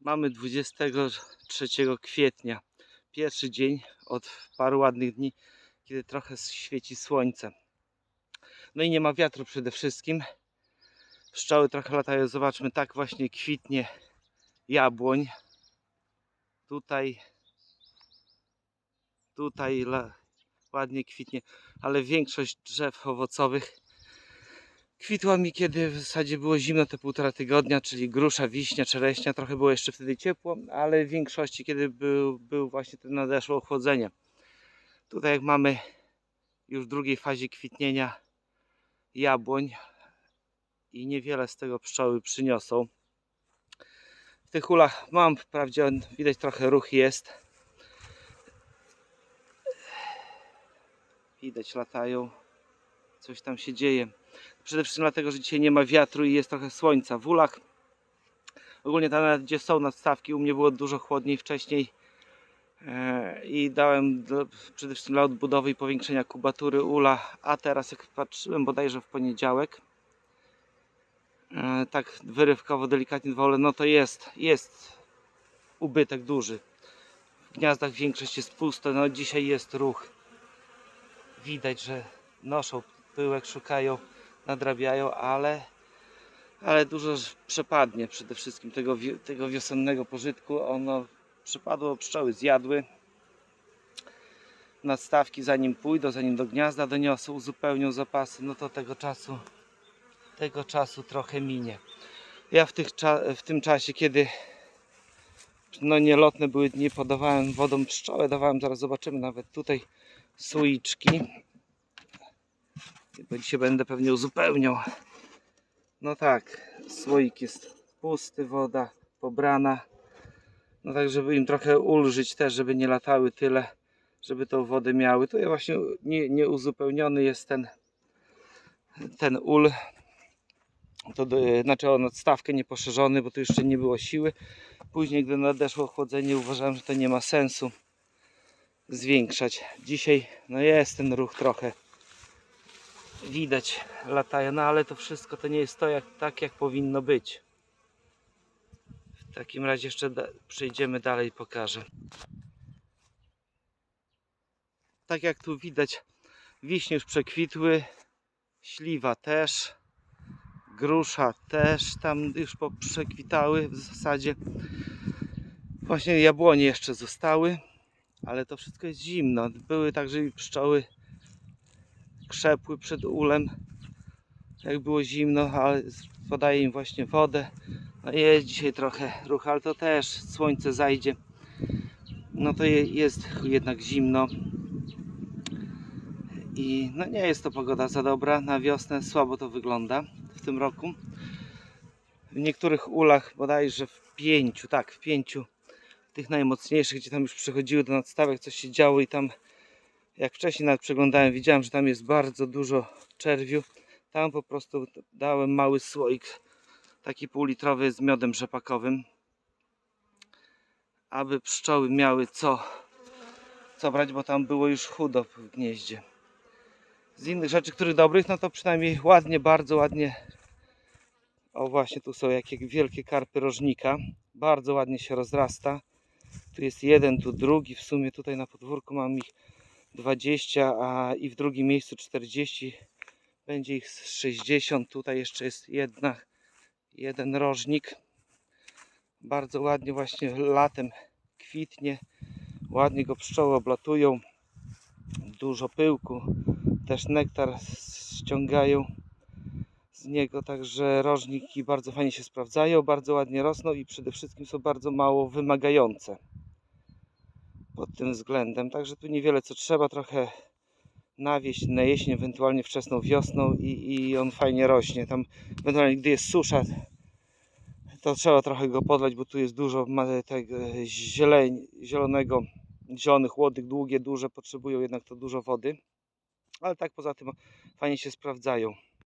Mamy 23 kwietnia. Pierwszy dzień od paru ładnych dni, kiedy trochę świeci słońce. No i nie ma wiatru przede wszystkim. Pszczoły trochę latają. Zobaczmy, tak właśnie kwitnie jabłoń. Tutaj, tutaj ładnie kwitnie, ale większość drzew owocowych kwitła mi, kiedy w zasadzie było zimno, te półtora tygodnia, czyli grusza, wiśnia, czereśnia. Trochę było jeszcze wtedy ciepło, ale w większości, kiedy był, był właśnie ten nadeszło ochłodzenie. Tutaj jak mamy już w drugiej fazie kwitnienia jabłoń i niewiele z tego pszczoły przyniosą. W tych ulach mam, wprawdzie widać trochę ruch jest. Widać latają, coś tam się dzieje. Przede wszystkim dlatego, że dzisiaj nie ma wiatru i jest trochę słońca. W ulach ogólnie tam nawet gdzie są nadstawki, u mnie było dużo chłodniej wcześniej e, i dałem przede wszystkim dla odbudowy i powiększenia kubatury ula, a teraz jak patrzyłem bodajże w poniedziałek, e, tak wyrywkowo, delikatnie ule, no to jest, jest ubytek duży. W gniazdach większość jest pusta, no dzisiaj jest ruch. Widać, że noszą pyłek, szukają, nadrabiają, ale, ale dużo przepadnie przede wszystkim tego, tego wiosennego pożytku. Ono przypadło, pszczoły zjadły. Nadstawki zanim pójdą, zanim do gniazda doniosą, uzupełnią zapasy, no to tego czasu, tego czasu trochę minie. Ja w, tych w tym czasie, kiedy no nielotne były dni, podawałem wodą pszczołę, dawałem, zaraz zobaczymy nawet tutaj słoiczki. Bo dzisiaj będę pewnie uzupełniał. No tak, słoik jest pusty, woda pobrana. No tak, żeby im trochę ulżyć też, żeby nie latały tyle, żeby tą wodę miały. Tu właśnie nie, nieuzupełniony jest ten, ten ul. To do, znaczy on odstawkę nieposzerzony, bo tu jeszcze nie było siły. Później, gdy nadeszło chłodzenie, uważałem, że to nie ma sensu zwiększać. Dzisiaj no jest ten ruch trochę widać latają, no ale to wszystko to nie jest to jak, tak jak powinno być. W takim razie jeszcze da, przejdziemy dalej i pokażę. Tak jak tu widać, wiśnie już przekwitły, śliwa też, grusza też tam już przekwitały w zasadzie. Właśnie jabłonie jeszcze zostały, ale to wszystko jest zimno. Były także i pszczoły krzepły przed ulem. Jak było zimno, ale podaję im właśnie wodę. No jest dzisiaj trochę ruch, ale to też słońce zajdzie. No to je- jest jednak zimno. I no nie jest to pogoda za dobra. Na wiosnę, słabo to wygląda w tym roku. W niektórych ulach bodajże w pięciu, tak w pięciu tych najmocniejszych, gdzie tam już przechodziły do nadstawek, coś się działo i tam jak wcześniej nawet przeglądałem, widziałem, że tam jest bardzo dużo czerwiu. Tam po prostu dałem mały słoik, taki półlitrowy z miodem rzepakowym, aby pszczoły miały co, co brać, bo tam było już chudo w gnieździe. Z innych rzeczy, których dobrych, no to przynajmniej ładnie, bardzo ładnie. O właśnie, tu są jakie wielkie karpy rożnika. Bardzo ładnie się rozrasta. Tu jest jeden, tu drugi. W sumie tutaj na podwórku mam ich 20, a i w drugim miejscu 40. Będzie ich z 60. Tutaj jeszcze jest jedna, jeden rożnik. Bardzo ładnie właśnie latem kwitnie. Ładnie go pszczoły oblatują. Dużo pyłku. Też nektar ściągają z niego, także rożniki bardzo fajnie się sprawdzają, bardzo ładnie rosną i przede wszystkim są bardzo mało wymagające pod tym względem. Także tu niewiele co trzeba, trochę nawieść na jesień, ewentualnie wczesną wiosną i, i on fajnie rośnie. Tam ewentualnie gdy jest susza, to trzeba trochę go podlać, bo tu jest dużo tego zieleń, zielonego, zielonych łodyg, długie, duże, potrzebują jednak to dużo wody. Ale tak poza tym fajnie się sprawdzają.